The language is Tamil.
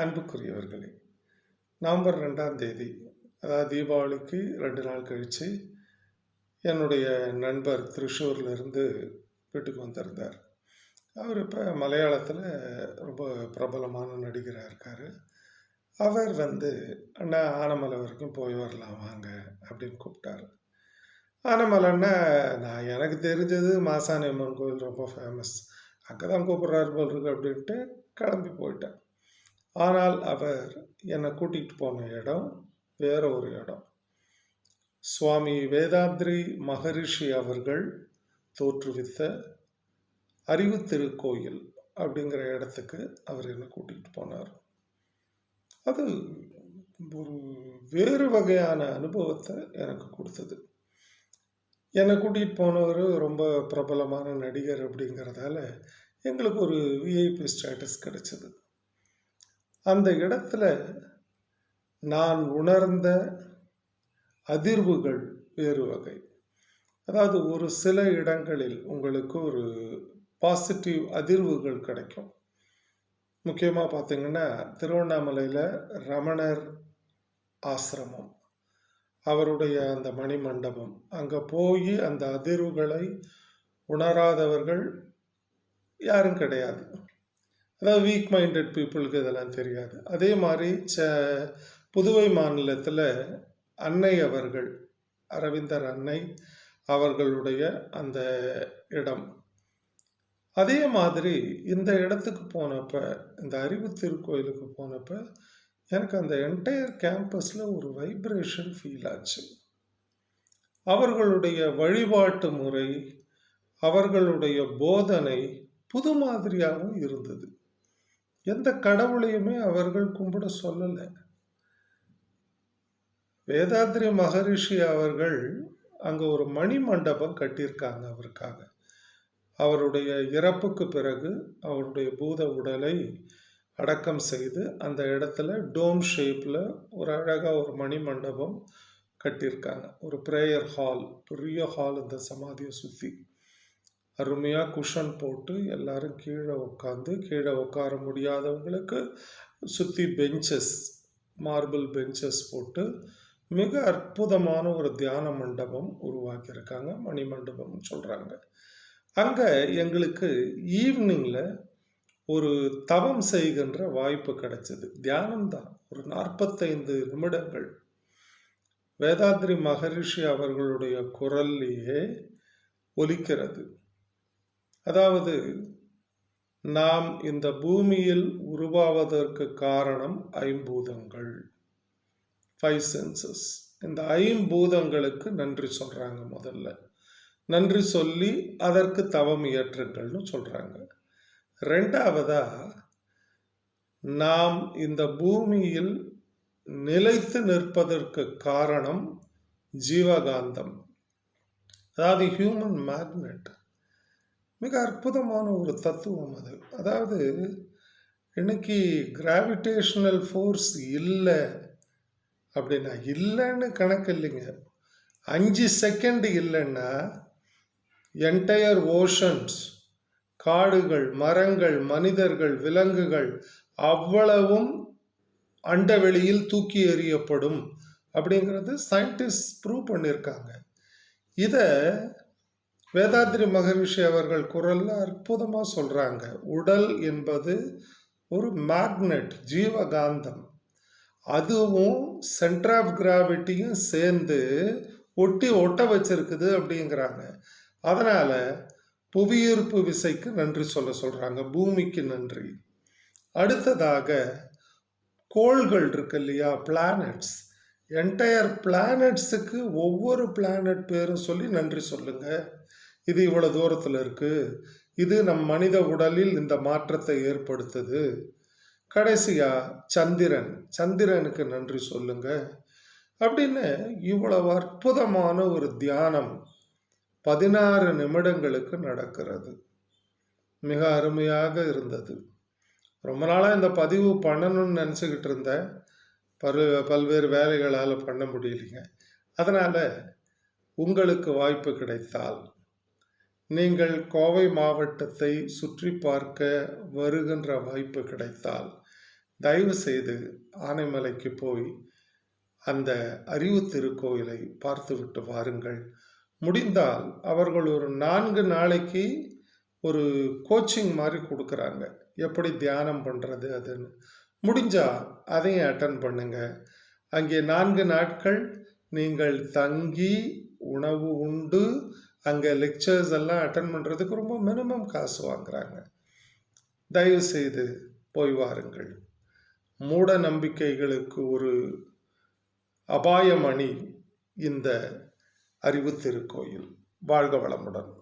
அன்புக்குரியவர்களே நவம்பர் ரெண்டாம் தேதி அதாவது தீபாவளிக்கு ரெண்டு நாள் கழித்து என்னுடைய நண்பர் திருஷூர்லேருந்து வீட்டுக்கு வந்திருந்தார். அவர் இப்போ மலையாளத்தில் ரொம்ப பிரபலமான நடிகராக இருக்கார். அவர் வந்து அண்ணா ஆனமலை வரைக்கும் போய் வரலாம் வாங்க அப்படின்னு கூப்பிட்டாரு. ஆனமலைன்னா நான் எனக்கு தெரிஞ்சது மாசாணி அம்மன் கோயில் ரொம்ப ஃபேமஸ் அங்கே தான் கூப்பிட்றாரு போல் இருக்கு அப்படின்ட்டு கிளம்பி போயிட்டேன். ஆனால் அவர் என்னை கூட்டிகிட்டு போன இடம் வேற ஒரு இடம். சுவாமி வேதாத்ரி மகரிஷி அவர்கள் தோற்றுவித்த அறிவு திருக்கோயில் அப்படிங்கிற இடத்துக்கு அவர் என்னை கூட்டிகிட்டு போனார். அது ஒரு வேறு வகையான அனுபவத்தை எனக்கு கொடுத்தது. என்னை கூட்டிகிட்டு போனவர் ரொம்ப பிரபலமான நடிகர் அப்படிங்கிறதால எங்களுக்கு ஒரு விஐபி ஸ்டேட்டஸ் கிடைச்சது. அந்த இடத்துல நான் உணர்ந்த அதிர்வுகள் வேறு வகை. அதாவது ஒரு சில இடங்களில் உங்களுக்கு ஒரு பாசிட்டிவ் அதிர்வுகள் கிடைக்கும். முக்கியமாக பார்த்தீங்கன்னா திருவண்ணாமலையில் ரமணர் ஆசிரமம் அவருடைய அந்த மணிமண்டபம். அங்கே போய் அந்த அதிர்வுகளை உணராதவர்கள் யாரும் கிடையாது. அதாவது வீக் மைண்டட் பீப்புளுக்கு இதெல்லாம் தெரியாது. அதே மாதிரி ச புதுவை மாநிலத்தில் அன்னை அவர்கள் அரவிந்தர் அன்னை அவர்களுடைய அந்த இடம். அதே மாதிரி இந்த இடத்துக்கு போனப்ப இந்த அறிவு திருக்கோயிலுக்கு போனப்ப எனக்கு அந்த என்டையர் கேம்பஸில் ஒரு வைப்ரேஷன் ஃபீல் ஆச்சு. அவர்களுடைய வழிபாட்டு முறை அவர்களுடைய போதனை புது மாதிரியாகவும் இருந்தது. எந்த கடவுளையுமே அவர்கள் கும்பிட சொல்லலை. வேதாத்ரி மகரிஷி அவர்கள் அங்கே ஒரு மணி மண்டபம் கட்டியிருக்காங்க அவருக்காக. அவருடைய இறப்புக்கு பிறகு அவருடைய பூத உடலை அடக்கம் செய்து அந்த இடத்துல டோம் ஷேப்பில் ஒரு அழகாக ஒரு மணி மண்டபம் கட்டியிருக்காங்க. ஒரு ப்ரேயர் ஹால் பெரிய ஹால் இந்த சமாதியை சுற்றி அருமையாக குஷன் போட்டு எல்லாரும் கீழே உட்காந்து கீழே உட்கார முடியாதவங்களுக்கு சுற்றி பெஞ்சஸ் மார்பிள் பெஞ்சஸ் போட்டு மிக அற்புதமான ஒரு தியான மண்டபம் உருவாக்கியிருக்காங்க மணி மண்டபம்னு சொல்கிறாங்க அங்கே எங்களுக்கு ஈவினிங்கில் ஒரு தவம் செய்கின்ற வாய்ப்பு கிடைச்சது. தியானம்தான் ஒரு நாற்பத்தைந்து நிமிடங்கள். வேதாத்ரி மகரிஷி அவர்களுடைய குரல்லையே ஒலிக்கிறது. அதாவது நாம் இந்த பூமியில் உருவாவதற்கு காரணம் ஐம்பூதங்கள். ஃபைவ் சென்சஸ் இந்த ஐம்பூதங்களுக்கு நன்றி சொல்கிறாங்க முதல்ல. நன்றி சொல்லி அதற்கு தவம் இயற்றுங்கள்னு சொல்கிறாங்க ரெண்டாவதா நாம் இந்த பூமியில் நிலைத்து நிற்பதற்கு காரணம் ஜீவகாந்தம். அதாவது ஹியூமன் மேக்னெட் மிக அற்புதமான ஒரு தத்துவம் அது. அதாவது இன்னைக்கு கிராவிடேஷனல் ஃபோர்ஸ் இல்லை அப்படின்னா இல்லைன்னு கணக்கு இல்லைங்க. அஞ்சு செகண்ட் இல்லைன்னா என்டையர் ஓஷன்ஸ் காடுகள் மரங்கள் மனிதர்கள் விலங்குகள் அவ்வளவும் அண்டவெளியில் தூக்கி எறியப்படும் அப்படிங்கிறது சயின்டிஸ்ட் ப்ரூவ் பண்ணியிருக்காங்க. இதை வேதாத்ரி மகரிஷி அவர்கள் குரலில் அற்புதமாக சொல்கிறாங்க உடல் என்பது ஒரு மேக்னெட் ஜீவகாந்தம். அதுவும் சென்டர் ஆஃப் கிராவிட்டியும் சேர்ந்து ஒட்டி ஒட்ட வச்சிருக்குது அப்படிங்கிறாங்க. அதனால் புவியீர்ப்பு விசைக்கு நன்றி சொல்ல சொல்கிறாங்க பூமிக்கு நன்றி. அடுத்ததாக கோள்கள் இருக்கு இல்லையா? பிளானட்ஸ் என்டையர் பிளானட்ஸுக்கு ஒவ்வொரு பிளானட் பேரும் சொல்லி நன்றி சொல்லுங்கள் இது இவ்வளோ தூரத்தில் இருக்குது இது நம் மனித உடலில் இந்த மாற்றத்தை ஏற்படுத்துது. கடைசியாக சந்திரன் சந்திரனுக்கு நன்றி சொல்லுங்க. அப்படின்னு இவ்வளவு அற்புதமான ஒரு தியானம் பதினாறு நிமிடங்களுக்கு நடக்கிறது. மிக அருமையாக இருந்தது. ரொம்ப நாளாக இந்த பதிவு பண்ணணும்னு நினச்சிக்கிட்டு இருந்தேன். பரு பல்வேறு வேலைகளால் பண்ண முடியலைங்க. அதனால் உங்களுக்கு வாய்ப்பு கிடைத்தால் நீங்கள் கோவை மாவட்டத்தை சுற்றி பார்க்க வருகின்ற வாய்ப்பு கிடைத்தால் தயவு செய்து ஆனைமலைக்கு போய் அந்த அறிவு திருக்கோயிலை பார்த்துவிட்டு வாருங்கள். முடிந்தால் அவர்கள் ஒரு நான்கு நாளைக்கு ஒரு கோச்சிங் மாதிரி கொடுக்குறாங்க. எப்படி தியானம் பண்ணுறது அதுன்னு. முடிஞ்சால் அதையும் அட்டன் பண்ணுங்க. அங்கே நான்கு நாட்கள் நீங்கள் தங்கி உணவு உண்டு அங்கே லெக்சர்ஸ் எல்லாம் அட்டன் பண்ணுறதுக்கு ரொம்ப மினிமம் காசு வாங்குறாங்க. தயவு செய்து போய் வாருங்கள். மூட நம்பிக்கைகளுக்கு ஒரு அபாயமணி இந்த அறிவு திருக்கோயில் வாழ்க வளமுடன்.